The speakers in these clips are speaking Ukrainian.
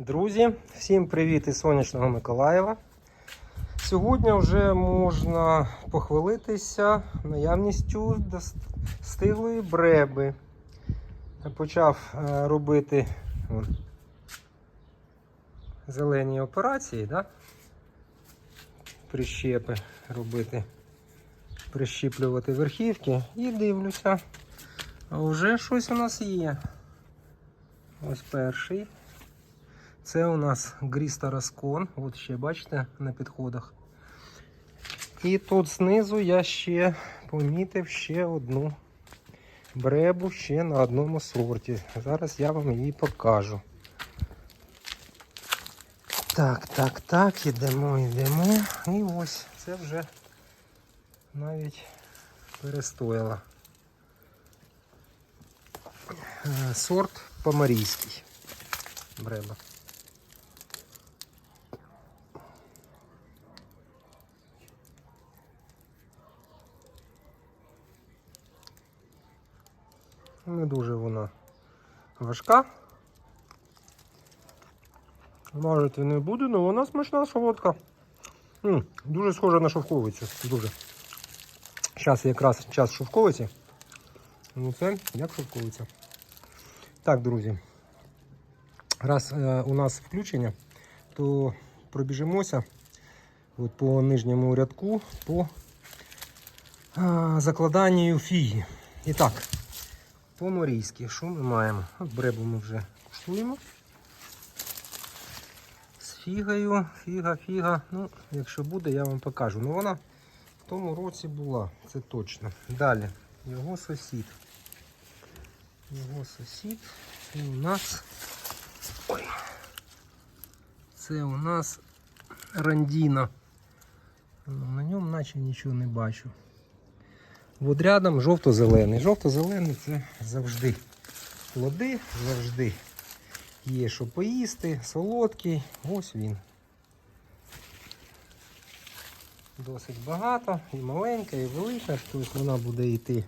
Друзі, всім привіт із сонячного Миколаєва. Сьогодні вже можна похвалитися наявністю стиглої бреби. Почав е, робити зелені операції, да? прищепи робити, прищіплювати верхівки і дивлюся. Вже щось у нас є. Ось перший. Це у нас Гріста Раскон. От ще бачите на підходах. І тут знизу я ще помітив ще одну бребу ще на одному сорті. Зараз я вам її покажу. Так, так, так, ідемо, йдемо. І ось це вже навіть перестояла. Е, Сорт помарійський. Бреба. Не дуже вона важка. Можете не буде, але вона смачна солодка. М, дуже схожа на шовковицю. Дуже. Зараз якраз час шовковиці. Ну це як шовковиця. Так, друзі. Раз е, у нас включення, то пробіжимося от по нижньому рядку по а, закладанню фіги. І так, по-морійськи, що ми маємо? От бребу ми вже куштуємо. З фігою, фіга, фіга. Ну, якщо буде, я вам покажу. Ну вона в тому році була, це точно. Далі, його сусід. Його сусід. І у нас. Ой. Це у нас рандіна. Ну, На ньому наче нічого не бачу. От рядом жовто-зелений. Жовто-зелений це завжди плоди, завжди є що поїсти, солодкий. Ось він. Досить багато, і маленька, і велика, тобто вона буде йти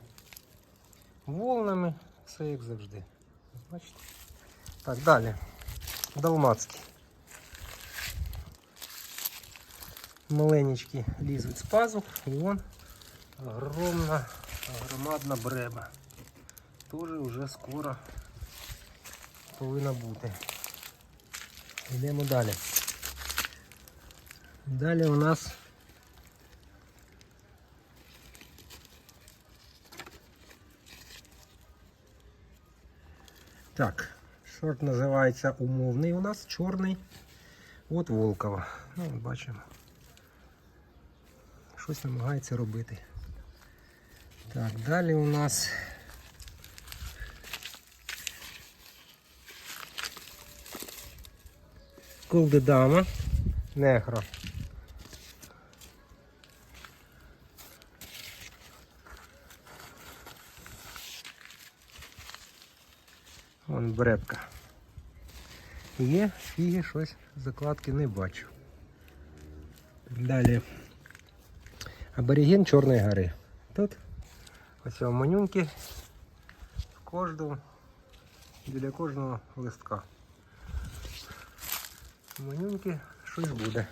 волнами, все як завжди. Бачите? Так, далі. Далмацький. Маленечкі лізуть з пазух, і вон огромна, громадна бреба. Тоже вже скоро повинна бути. Йдемо далі. Далі у нас так, сорт називається умовний у нас, чорний. От Волкова. Ну, бачимо. Щось намагається робити. Так, далі у нас Колдедама Негра. Вон бребка. Є фіги, щось закладки не бачу. Далі абориген Чорної гори. Тут ось манюньки в кожному, біля кожного листка. Манюньки щось буде.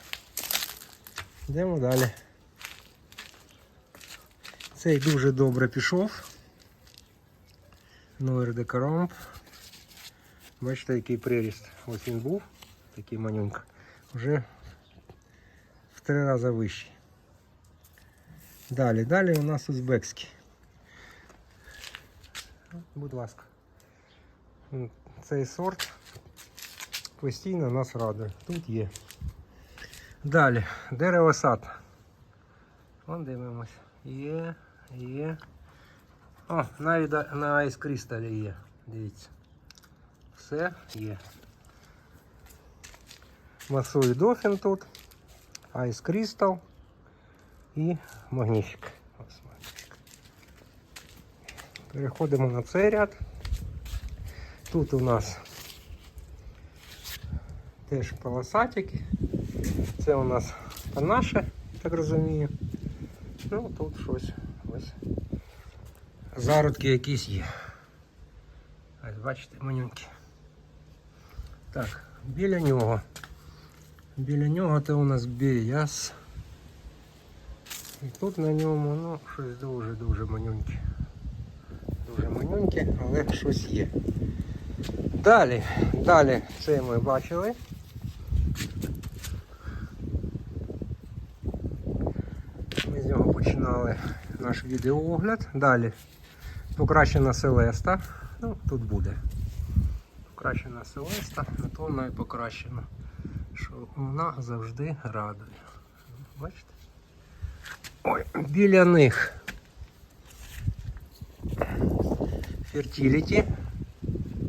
Йдемо далі. Цей дуже добре пішов. Нойер де Карамп. Бачите, який приріст. Ось він був, такий манюнька. Вже в три рази вищий. Далі, далі у нас узбекський. Будь ласка. Цей сорт постійно нас радує. Тут є. Далі, дерево сад. Вон дивимось. Є, є. О, навіть на айс крісталі є. Дивіться. Все є. Масовий дофін тут. Айс крістал і магніфік. Переходимо на цей ряд. Тут у нас теж полосатики. Це у нас панаше, так розумію. Ну тут щось ось. Зародки якісь є. Ось бачите, манюньки. Так, біля нього. Біля нього це у нас біяс. І тут на ньому ну, щось дуже-дуже манюньке. Дуже манюньке, але щось є. Далі, далі це ми бачили. Ми з нього починали наш відеоогляд. Далі покращена Селеста. Ну, тут буде. Покращена Селеста, на то вона і покращена. Що вона завжди радує. Бачите? Ой, біля них. Фертіліті.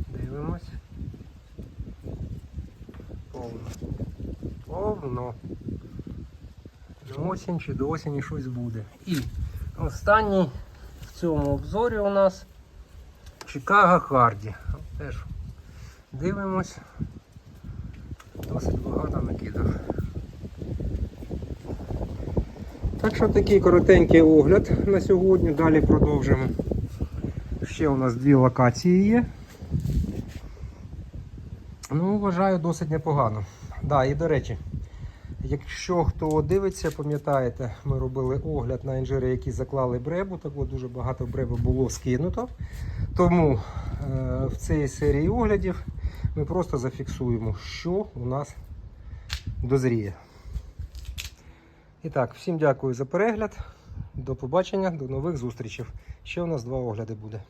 Дивимось. Повно. Повно. На осінь чи до осені щось буде. І останній в цьому обзорі у нас Чикаго Харді. Теж дивимось. Досить багато накидав. Так що такий коротенький огляд на сьогодні. Далі продовжимо. Ще у нас дві локації є. Ну, вважаю, досить непогано. Да, і до речі, якщо хто дивиться, пам'ятаєте, ми робили огляд на інжири, які заклали бребу. Так от дуже багато бреби було скинуто. Тому е, в цій серії оглядів ми просто зафіксуємо, що у нас дозріє. І так, всім дякую за перегляд. До побачення, до нових зустрічей. Ще у нас два огляди буде.